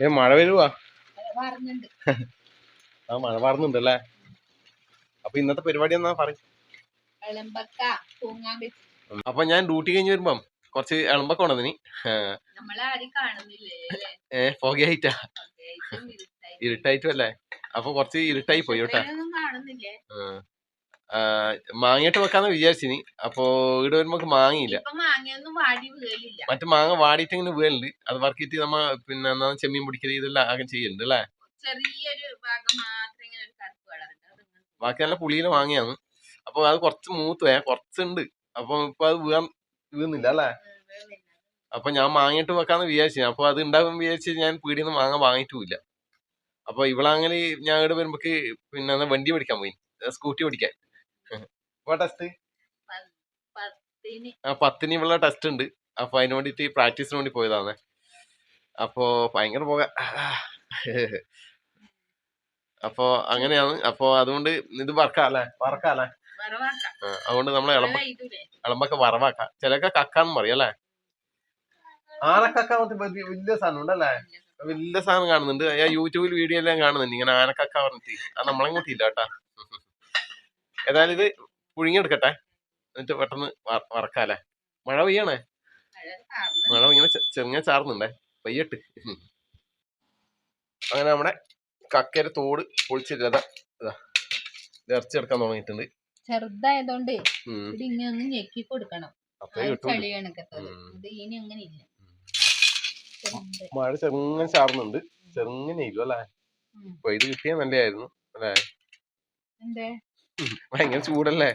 ഏ മഴ വരുവാ? ആ മഴ പാറുന്നുണ്ടല്ലേ അപ്പൊ ഇന്നത്തെ പരിപാടി എന്നാ പറയും? വെച്ച് അപ്പൊ ഞാൻ ഡ്യൂട്ടി കഴിഞ്ഞ് വരുമ്പം കുറച്ച് എളമ്പൊക്കെ ഉണ്ടെന്നിനി ഏ. പുകയായിട്ടാ ആയിട്ടാ. ഇരുട്ടായി. ഇരുട്ടായിട്ടും അല്ലേ? അപ്പൊ കുറച്ച് ഇരുട്ടായി പോയി കേട്ടാ. ആ, മാങ്ങയിട്ട് വെക്കാന്ന് വിചാരിച്ചിനി. അപ്പോ ഇവിടെ വരുമ്പോ മാങ്ങയില്ല. മറ്റു മാങ്ങ വാടിയിട്ട് ഇങ്ങനെ വീഴുന്നുണ്ട് അത് വർക്കിട്ട് നമ്മ പിന്നെ എന്നാ ചെമ്മീൻ പിടിക്കൽ ഇതെല്ലാം ആകെ ചെയ്യുന്നുണ്ട് അല്ലേ? ബാക്കി നല്ല പുളിയിൽ വാങ്ങിയാണ് അപ്പൊ അത് കുറച്ച് മൂത്തുവേ കുറച്ചുണ്ട്. അപ്പൊ ഇപ്പൊ അത് വീഴാൻ വീഴുന്നില്ല അല്ലേ. അപ്പൊ ഞാൻ മാങ്ങിയിട്ട് വെക്കാന്ന് വിചാരിച്ചു അപ്പൊ അത് ഉണ്ടാകും വിചാരിച്ച് ഞാൻ പീടിയിൽ നിന്ന് മാങ്ങ വാങ്ങിയിട്ടുമില്ല അപ്പൊ ഇവളങ്ങനെ ഞാൻ ഇവിടെ വരുമ്പോക്ക് പിന്നെ വണ്ടി പഠിക്കാൻ പോയി സ്കൂട്ടി പഠിക്കാൻ. ടെസ്റ്റ് പത്തിന്. ഇവിടെ ടെസ്റ്റ് ഉണ്ട്. അപ്പൊ അതിന് വേണ്ടിട്ട് പ്രാക്ടീസിന് വേണ്ടി പോയതാണ്. അപ്പോ ഭയങ്കര പോക. അപ്പോ അങ്ങനെയാണ്. അപ്പോ അതുകൊണ്ട് ഇത് വറവാക്കാം. ആ, അതുകൊണ്ട് നമ്മളെ ഇളമ്പ ഇളമ്പൊക്കെ വറവാക്ക. ചിലൊക്കെ കക്കാന്ന് പറയും അല്ലേ? ആനക്കക്ക വലിയ സാധനം ഉണ്ടല്ലേ? വലിയ സാധനം കാണുന്നുണ്ട്. ഞാൻ യൂട്യൂബിൽ വീഡിയോ എല്ലാം കാണുന്നുണ്ട്. ഇങ്ങനെ ആനക്കക്ക പറഞ്ഞിട്ട്. അത് നമ്മളെങ്ങോട്ടില്ല കേട്ടാ. ഏതായാലും ഇത് പുഴുങ്ങിയെടുക്കട്ടെ. എന്നിട്ട് പെട്ടെന്ന് വറ- വറക്കാല്ലേ? മഴ പെയ്യണേ? മഴ ഇങ്ങനെ ചെറുങ്ങനെ ചാർന്നുണ്ടേ പെയ്യട്ട്. അങ്ങനെ നമ്മുടെ കക്കര തോട് പൊളിച്ചിട്ടില്ല ഇത്. ഇറച്ചിയെടുക്കാൻ തുടങ്ങിയിട്ടുണ്ട്. ചെറുതായതുകൊണ്ട് ഉം. ഇത് ഇങ്ങനെ ഒന്ന് ഞെക്കി കൊടുക്കണം. മഴ ചെറുങ്ങനെ ചാർന്നുണ്ട് ചെറുങ്ങനെ ഇല്ല അല്ലേ? ഉം. അപ്പൊ ഇത് കിട്ടിയാ നല്ലതായിരുന്നു. അല്ലേ? ഭയങ്കര ചൂടല്ലേ?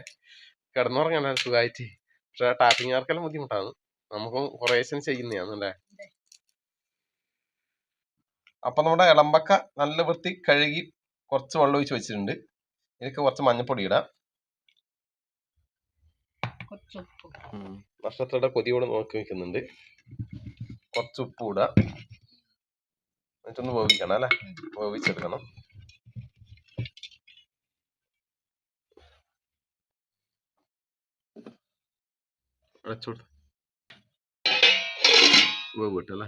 കിടന്നുറങ്ങാൻ സുഖമായിട്ട് പക്ഷെ ടാപ്പിങ്ങാർക്കെല്ലാം ബുദ്ധിമുട്ടാണ്. നമുക്കും കുറേശ്ശെ ചെയ്യുന്നതാണ് അല്ലേ അപ്പൊ നമ്മുടെ ഇളമ്പക്ക നല്ല വൃത്തി കഴുകി കുറച്ച് വെള്ളം ഒഴിച്ച് വെച്ചിട്ടുണ്ട്. ഇതിലേക്ക് കുറച്ച് മഞ്ഞപ്പൊടി ഇടാം. നക്ഷത്രയുടെ കൊതിയോട് നോക്കി വെക്കുന്നുണ്ട് കുറച്ച് ഉപ്പ് ഇടാം. എന്നിട്ടൊന്ന് വേവിക്കണം അല്ലേ? വേവിച്ചെടുക്കണം. അടച്ചോട്ട് വേവ് കിട്ടല്ലേ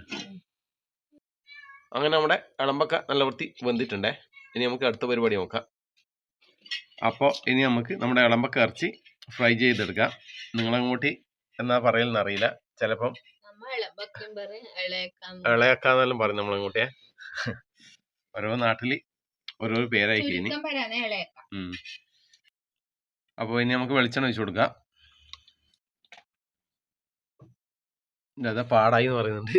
അങ്ങനെ നമ്മുടെ ഇളമ്പക്ക നല്ല വൃത്തി വെന്തിട്ടുണ്ടേ. ഇനി നമുക്ക് അടുത്ത പരിപാടി നോക്കാം. അപ്പോൾ ഇനി നമുക്ക് നമ്മുടെ ഇളമ്പക്ക ഇറച്ചി ഫ്രൈ ചെയ്തെടുക്കാം. നിങ്ങളങ്ങോട്ട് എന്നാ പറയലെന്ന് അറിയില്ല. ചിലപ്പം ഇളയക്കാന്നെല്ലാം പറയും നമ്മളങ്ങോട്ടേ. ഓരോ നാട്ടിൽ ഓരോ പേരായി കഴിഞ്ഞു അപ്പോൾ ഇനി നമുക്ക് വെളിച്ചെണ്ണ ഒഴിച്ചു കൊടുക്കാം. അതാ പാടായി എന്ന് പറയുന്നുണ്ട്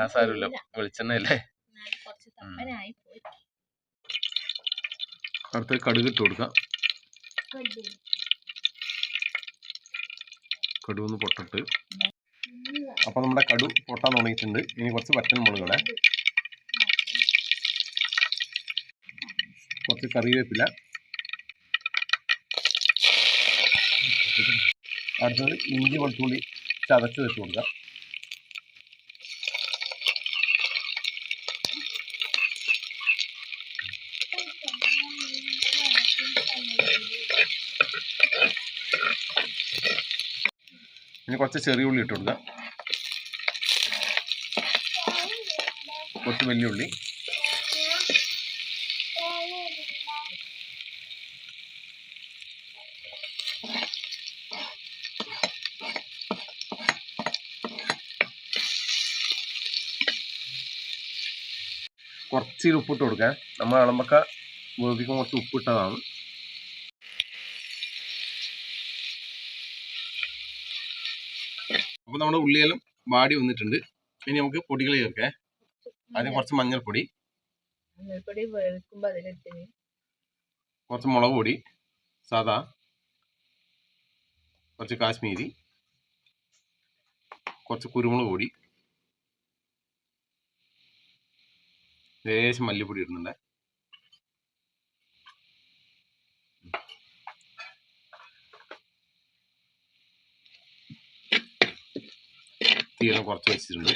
ആ സാരമില്ല. വെളിച്ചെണ്ണ അല്ലേ എന്നാലും കുറച്ച് തപ്പനായി പോയി. അടുത്ത് കടുക് ഇട്ട് കൊടുക്കാം. ഒന്ന് പൊട്ടിട്ട്. അപ്പൊ നമ്മുടെ കടു പൊട്ടാൻ തുടങ്ങിയിട്ടുണ്ട്. ഇനി കുറച്ച് വറ്റൻ മുളക് കുറച്ച് കറിവേപ്പില. അടുത്തത് ഇഞ്ചി വെളുത്തുള്ളി. ചതച്ച് വെച്ച് കൊടുക്കാം. ഇനി കുറച്ച് ചെറിയ ഉള്ളി ഇട്ട് കുറച്ച് വലിയ ഉള്ളി. കുറച്ച് ഉപ്പിട്ട് കൊടുക്കാം. നമ്മൾ അളമ്പക്ക വേവിക്കാൻ കുറച്ച് ഉപ്പിട്ടതാണ്. അപ്പോൾ നമ്മുടെ ഉള്ളിയെല്ലാം വാടി വന്നിട്ടുണ്ട്. ഇനി നമുക്ക് പൊടികൾ ചേർക്കാം. ആദ്യം കുറച്ച് മഞ്ഞൾപ്പൊടി. കുറച്ച് മുളക് പൊടി സാദാ കുറച്ച് കാശ്മീരി കുറച്ച് കുരുമുളക് പൊടി ലേശം മല്ലിപ്പൊടി ഇടുന്നുണ്ട്. തീരെ കുറച്ച് വെച്ചിട്ടുണ്ട്.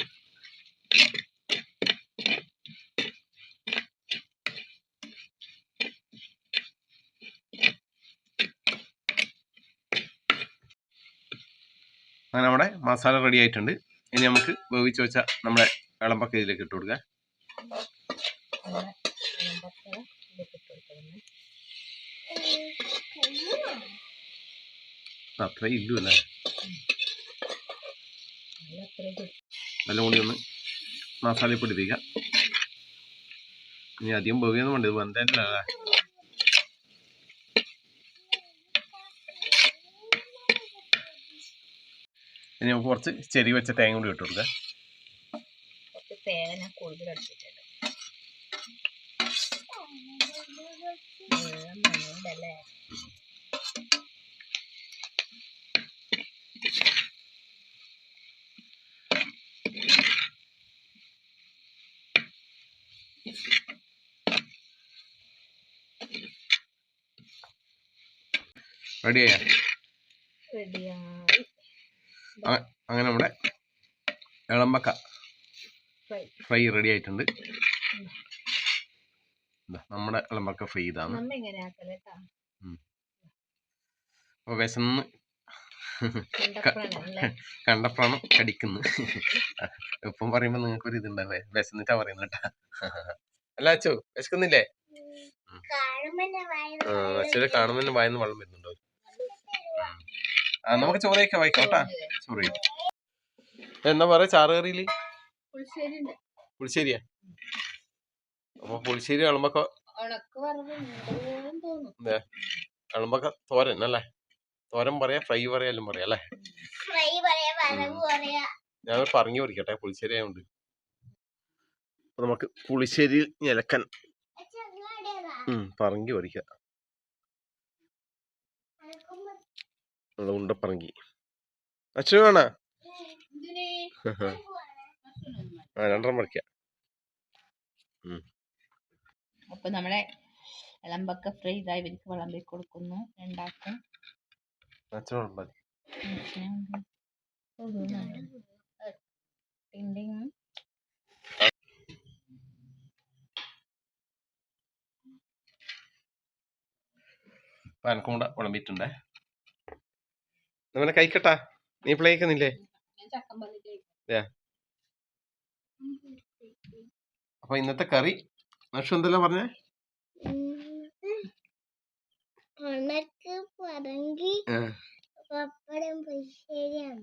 അങ്ങനെ നമ്മുടെ മസാല റെഡി ആയിട്ടുണ്ട്. ഇനി നമുക്ക് വേവിച്ച് വെച്ച നമ്മുടെ ഇളമ്പക്ക ഇതിലേക്ക് ഇട്ട് കൊടുക്കുക നമ്മുടെ അളമ്പക്ക ഇതിലേക്ക് ഇട്ട് കൊടുക്കണം. അത്ര ഇല്ലു അല്ലേ നല്ല അത്രയും കൂടി ഒന്ന് മസാല പിടിപ്പിക്കാം ഇനി അധികം പോകുകയൊന്നും വേണ്ട ഇത് വന്നല്ലേ ഇനി കുറച്ച് ചെരി വെച്ച തേങ്ങ കൂടി ഇട്ട് കൊടുക്കാം. തേങ്ങ ഞാൻ കൂടുതൽ എടുത്തിട്ടുണ്ട്. വെള്ളം റെഡിയായ അങ്ങനെ നമ്മുടെ ഇളമ്പക്ക ഫ്രൈ റെഡി ആയിട്ടുണ്ട്. നമ്മുടെ ഇളമ്പക്ക ഫ്രീ ഇതാണ്. അപ്പോൾ വിശന്ന് കണ്ടപ്പോഴാണ് കടിക്കുന്നത് ഇപ്പം പറയുമ്പോൾ നിങ്ങൾക്ക് ഒരു ഇതുണ്ടല്ലേ വിശന്നിട്ടാ പറയുന്നത് കേട്ടാ അല്ല അച്ചു വിശക്കുന്നില്ലേ? അച്ഛനെ കാണുമ്പോൾ തന്നെ വായന്ന് വെള്ളം വരുന്നുണ്ടോ. ആ നമുക്ക് ചോറയൊക്കെ വായിക്കോട്ടാ വായിക്കാം കേട്ടാ. ചോറ് എന്നാ പറയാ ചാറ് കറിയിൽ? പുളിശ്ശേരിയാ? അപ്പൊ പുളിശ്ശേരി ഇളമ്പക്ക തോരൻ അല്ലേ? തോരൻ പറയാ ഫ്രൈ പറയാലും പറയാ അല്ലേ? ഫ്രൈ പറയാ വറവ് പറയാ. ഞാൻ പറഞ്ഞു പഠിക്കട്ടെ പുളിശ്ശേരി ആയതുകൊണ്ട് നമുക്ക് പുളിശ്ശേരി ഞെലക്കൻ. ഉം പറങ്കി പഠിക്കാം ഉണ്ടപ്പറങ്കി. അച്ഛൻ വേണ? ആ രണ്ടെണ്ണം പഠിക്കാം അപ്പൊ നമ്മളെ ഇളമ്പൊക്കെ ഫ്രൈ ഇതായി. ഇവർക്ക് വിളമ്പി കൊടുക്കുന്നു ഉണ്ടാക്കും എനക്കും കൂടെ വിളമ്പിട്ടുണ്ടേ നമ്മളെ കഴിക്കട്ടാ. നീ പ്ലേക്കുന്നില്ലേ അപ്പൊ ഇന്നത്തെ കറി നക്ഷു എന്തെല്ലാം പറഞ്ഞേ? ഉണക്ക് പറങ്കി. പപ്പടം പുളിശ്ശേരിയാണ്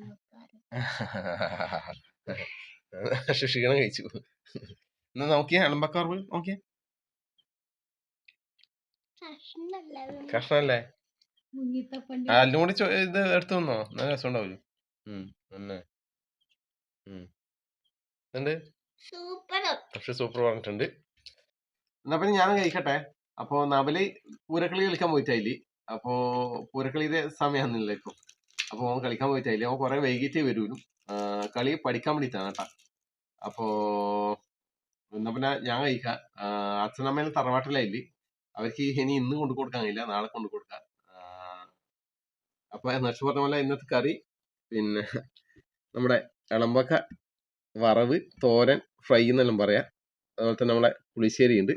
നക്ഷു ക്ഷീണം കഴിച്ചു. എന്നാ നോക്കിയേ അളമ്പക്കാർ നോക്കിയേ. കഷ്ണല്ലേ? അല്ലും കൂടി ഇത് എടുത്തു വന്നോ നല്ല രസം ഉണ്ടാവില്ല സൂപ്പർ പറഞ്ഞിട്ടുണ്ട്. എന്നാ പിന്നെ ഞാനും കഴിക്കട്ടെ. അപ്പോ നവൽ പൂരക്കളി കളിക്കാൻ പോയിട്ടായില്ലേ? അപ്പോ പൂരക്കളിയുടെ സമയമാണെന്നില്ല ഇപ്പൊ. അപ്പൊ അവൻ കളിക്കാൻ പോയിട്ടായില്ലേ? അവൻ കുറെ വൈകിട്ടേ വരൂ കളി പഠിക്കാൻ വേണ്ടിയിട്ടാണ് കേട്ടാ അപ്പോ എന്നാ പിന്നെ ഞാൻ കഴിക്കാം. അച്ഛനമ്മേനെ തറവാട്ടിലായില്ലേ? അവർക്ക് ഇനി ഇന്ന് കൊണ്ടു കൊടുക്കാൻ കഴിയില്ല. നാളെ കൊണ്ടു കൊടുക്കാം. അപ്പൊ നക്ഷ പറഞ്ഞ പോലെ ഇന്നത്തെ കറി പിന്നെ നമ്മുടെ ഇളമ്പക്ക വറവ് തോരൻ ഫ്രൈ എന്നെല്ലാം പറയാം. അതുപോലെ തന്നെ നമ്മളെ പുളിശ്ശേരി ഉണ്ട്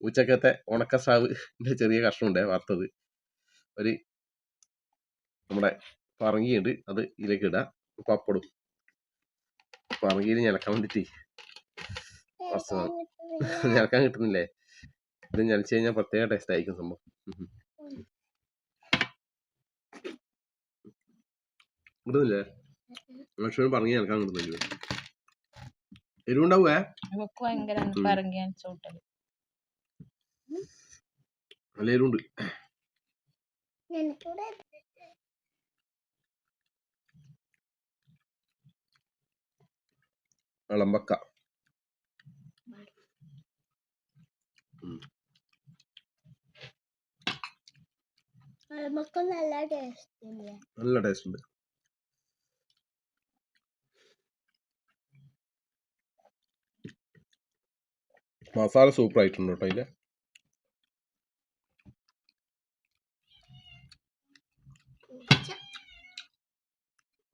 ഉച്ചക്കത്തെ ഉണക്കസ്രാവിന്റെ ചെറിയ കഷ്ണമുണ്ട് വറുത്തത്. ഒരു നമ്മുടെ പറങ്കിയുണ്ട്. അത് ഇതിലേക്ക് ഇടാം. പപ്പടും. പറങ്കിയിൽ ഞലക്കാൻ വേണ്ടിട്ട്. വറുത്തതാണ് ഞലക്കാൻ കിട്ടുന്നില്ലേ? ഇത് ഞലച്ച് കഴിഞ്ഞാൽ പ്രത്യേക ടേസ്റ്റ് ആയിരിക്കും സംഭവം. കിട്ടുന്നില്ലേ? ലക്ഷ്മൺ പറഞ്ഞ് ഞലക്കാൻ കിട്ടുന്നില്ല? എരിവുണ്ടാവുക ഇവക്ക് ഭയങ്കര ഉം. പറങ്കിയാൻ ചൂട്ടൽ നല്ല എരിവുണ്ട് ഇളമ്പക്ക നല്ല ടേസ്റ്റ് ഉണ്ട് മസാല സൂപ്പർ ആയിട്ടുണ്ട് കേട്ടോ അതിൽ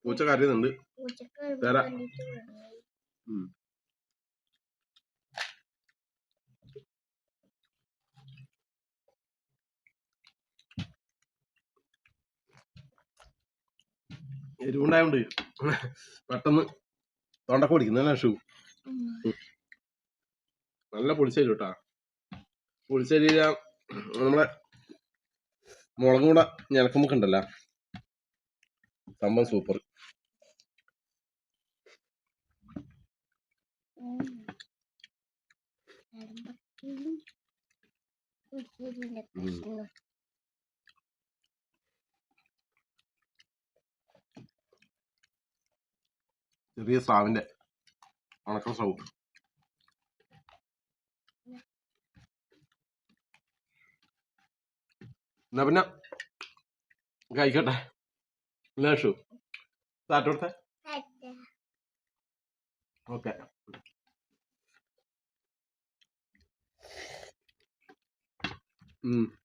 പൂച്ച കരയുന്നുണ്ട് പൂച്ചക്ക് തരാം. എരിവുണ്ടായോണ്ട് പെട്ടെന്ന് തൊണ്ടക്ക് പിടിക്കുന്നല്ലേ ഷൂ? നല്ല പുളിശ്ശേരി കേട്ടാ പുളിശ്ശേരി നമ്മളെ മുളകും കൂടെ ഞെലക്കുമ്പൊക്കെ ഉണ്ടല്ലോ. സംഭവം സൂപ്പർ. ചെറിയ സ്രാവിന്റെ ഉണക്ക സ്രാവ് എന്നാ പിന്നെ കഴിക്കട്ടെ. ലേഷു താറ്റ് കൊടുത്തേ. ഓക്കെ. ഉം.